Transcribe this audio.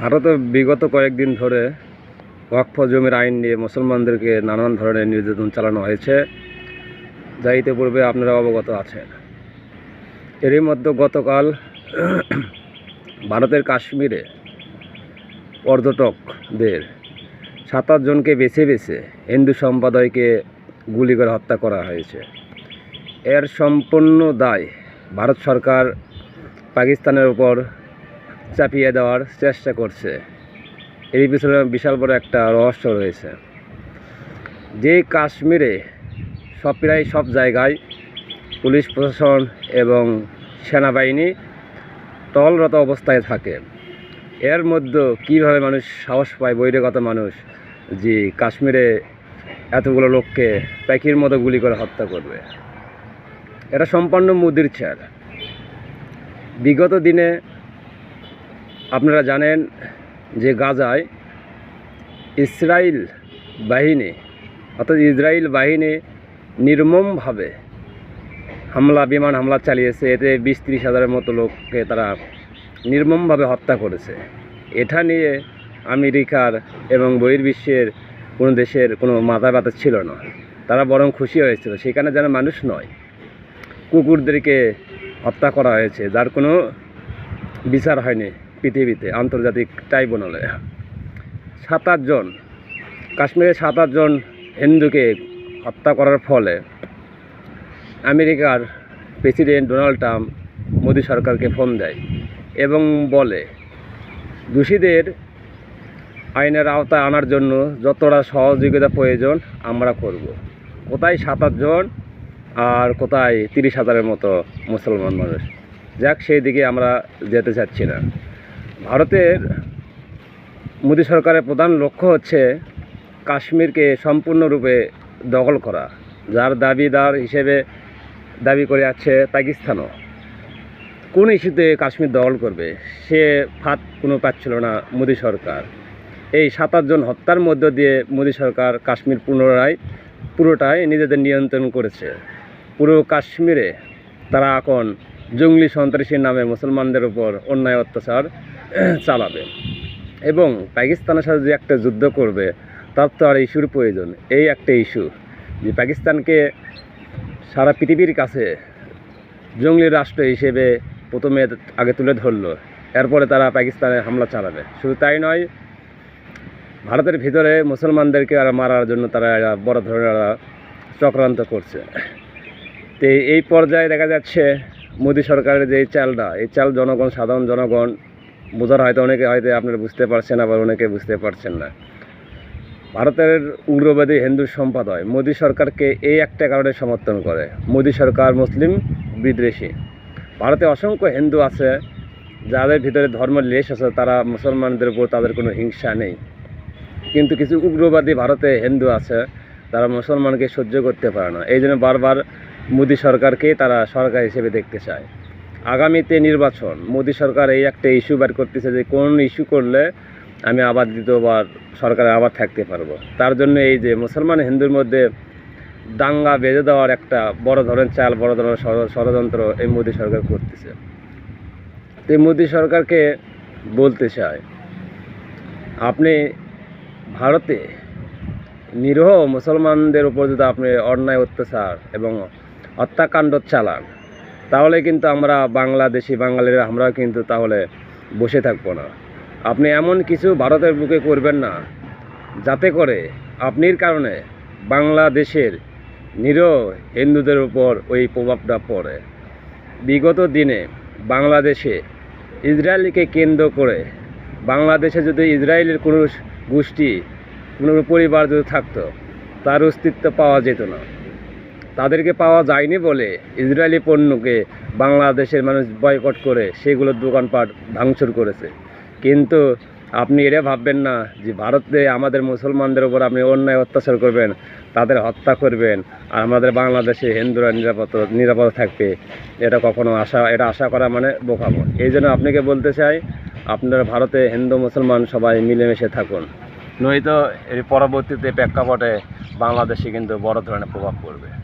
ভারতে বিগত কয়েকদিন ধরে ওয়াকফ জমির আইন নিয়ে মুসলমানদেরকে নানান ধরনের নির্যাতন চালানো হয়েছে, যা ইতিপূর্বে আপনারা অবগত আছেন। এরই মধ্যে গতকাল ভারতের কাশ্মীরে পর্যটকদের সাত জনকে বেছে বেছে হিন্দু সম্প্রদায়কে গুলি করে হত্যা করা হয়েছে। এর সম্পূর্ণ দায় ভারত সরকার পাকিস্তানের উপর চাপিয়ে দেওয়ার চেষ্টা করছে। এর পিছনে বিশাল বড় একটা রহস্য রয়েছে। যে কাশ্মীরে সব প্রায় সব জায়গায় পুলিশ প্রশাসন এবং সেনাবাহিনী টহলরত অবস্থায় থাকে। এর মধ্যে কীভাবে মানুষ সাহস পায়, বহিরাগত মানুষ, যে কাশ্মীরে এতগুলো লোককে প্যাকির মতো গুলি করে হত্যা করবে। এটা সম্পূর্ণ মুদির ছাড় বিগত দিনে আপনারা জানেন যে গাজায় ইসরায়েল বাহিনী, অর্থাৎ ইসরায়েল বাহিনী নির্মমভাবে হামলা, বিমান হামলা চালিয়েছে। এতে বিশ ত্রিশ হাজারের মতো লোককে তারা নির্মমভাবে হত্যা করেছে। এটা নিয়ে আমেরিকার এবং বহির্বিশ্বের কোনো দেশের কোনো মাথা ব্যথা ছিল না। তারা বরং খুশি হয়েছিল। সেখানে যেন মানুষ নয়, কুকুরদেরকে হত্যা করা হয়েছে, যার কোনো বিচার হয়নি। পৃথিবীতে, আন্তর্জাতিক ট্রাইব্যুনালে। সাত আটজন কাশ্মীরে সাত আটজন হিন্দুকে হত্যা করার ফলে আমেরিকার প্রেসিডেন্ট ডোনাল্ড ট্রাম্প মোদী সরকারকে ফোন দেয় এবং বলে, দোষীদের আইনের আওতায় আনার জন্য যতটা সহযোগিতা প্রয়োজন, আমরা করব। কোথায় সাত আটজন আর কোথায় তিরিশ হাজারের মতো মুসলমান মানুষ? যাক, সেই দিকে আমরা যেতে চাচ্ছি না। ভারতের মোদী সরকারের প্রধান লক্ষ্য হচ্ছে কাশ্মীরকে সম্পূর্ণরূপে দখল করা, যার দাবিদার হিসেবে দাবি করে আছে পাকিস্তানও। কোন ইস্যুতে কাশ্মীর দখল করবে, সে ফাঁদ কোনো পাচ্ছিল না মোদী সরকার। এই সাত আটজন হত্যার মধ্য দিয়ে মোদী সরকার কাশ্মীর পুনরায়, পুরোটাই নিজেদের নিয়ন্ত্রণ করেছে। পুরো কাশ্মীরে তারা এখন জঙ্গলি সন্ত্রাসীর নামে মুসলমানদের উপর অন্যায় অত্যাচার চালাবে। এবং পাকিস্তানের সাথে যে একটা যুদ্ধ করবে, তার তো আর ইস্যুর প্রয়োজন। এই একটা ইস্যু যে পাকিস্তানকে সারা পৃথিবীর কাছে জঙ্গলি রাষ্ট্র হিসেবে প্রথমে আগে তুলে ধরলো। এরপরে তারা পাকিস্তানে হামলা চালাবে। শুধু তাই নয়, ভারতের ভিতরে মুসলমানদেরকে আর মারার জন্য তারা বড় ধরনের চক্রান্ত করছে। তো এই পর্যায়ে দেখা যাচ্ছে, মোদী সরকারের যে চালটা, এই চাল জনগণ, সাধারণ জনগণ বোঝার হয়তো অনেকে হয়তো আপনারা বুঝতে পারছেন, আবার অনেকে বুঝতে পারছেন না। ভারতের উগ্রবাদী হিন্দু সম্প্রদায় মোদী সরকারকে এই একটা কারণে সমর্থন করে। মোদী সরকার মুসলিম, বিদ্বেষী। ভারতে অসংখ্য হিন্দু আছে, যাদের ভিতরে ধর্ম লেশ আছে, তারা মুসলমানদের উপর তাদের কোনো হিংসা নেই। কিন্তু কিছু উগ্রবাদী ভারতে হিন্দু আছে, তারা মুসলমানকে সহ্য করতে পারে না। এই জন্য বারবার মোদী সরকারকে তারা সরকার হিসেবে দেখতে চায়। আগামীতে নির্বাচন, মোদী সরকার এই একটা ইস্যু বের করতেছে যে কোন ইস্যু করলে আমি আবার দ্বিতীয়বার সরকারে আবার থাকতে পারব। তার জন্য এই যে মুসলমান হিন্দুর মধ্যে দাঙ্গা বেঁধে দেওয়ার একটা বড় ধরনের চাল, বড় ধরনের ষড়যন্ত্র এই মোদী সরকার করতেছে। তো মোদী সরকারকে বলতে চাই, আপনি ভারতে নিরীহ মুসলমানদের উপর যদি আপনি অন্যায়, অত্যাচার এবং হত্যাকাণ্ড চালান তাহলে কিন্তু আমরা বাংলাদেশি বাঙালিরা, আমরাও কিন্তু তাহলে বসে থাকব না। আপনি এমন কিছু ভারতের বুকে করবেন না, যাতে করে আপনির কারণে বাংলাদেশের নিরীহ হিন্দুদের উপর ওই প্রভাবটা পড়ে। বিগত দিনে বাংলাদেশে ইসরায়েলকে কেন্দ্র করে বাংলাদেশে যদি ইসরায়েলের কোনো গোষ্ঠী, কোনো পরিবার যদি থাকতো, তার অস্তিত্ব পাওয়া যেত না। তাদেরকে পাওয়া যায়নি বলে ইসরায়েলি পণ্যকে বাংলাদেশের মানুষ বয়কট করে সেগুলোর দোকানপাট ভাঙচুর করেছে। কিন্তু আপনি এটা ভাববেন না যে ভারতে আমাদের মুসলমানদের উপর আপনি অন্যায় অত্যাচার করবেন, তাদের হত্যা করবেন, আর আমাদের বাংলাদেশে হিন্দুরা নিরাপদ নিরাপদ থাকবে। এটা কখনো আশা, এটা আশা করা মানে বোকামো। এই জন্য আপনাকে বলতে চাই, আপনারা ভারতে হিন্দু, মুসলমান সবাই মিলেমিশে থাকুন। নয়তো এর পরবর্তীতে প্রেক্ষাপটে বাংলাদেশে কিন্তু বড় ধরনের প্রভাব পড়বে।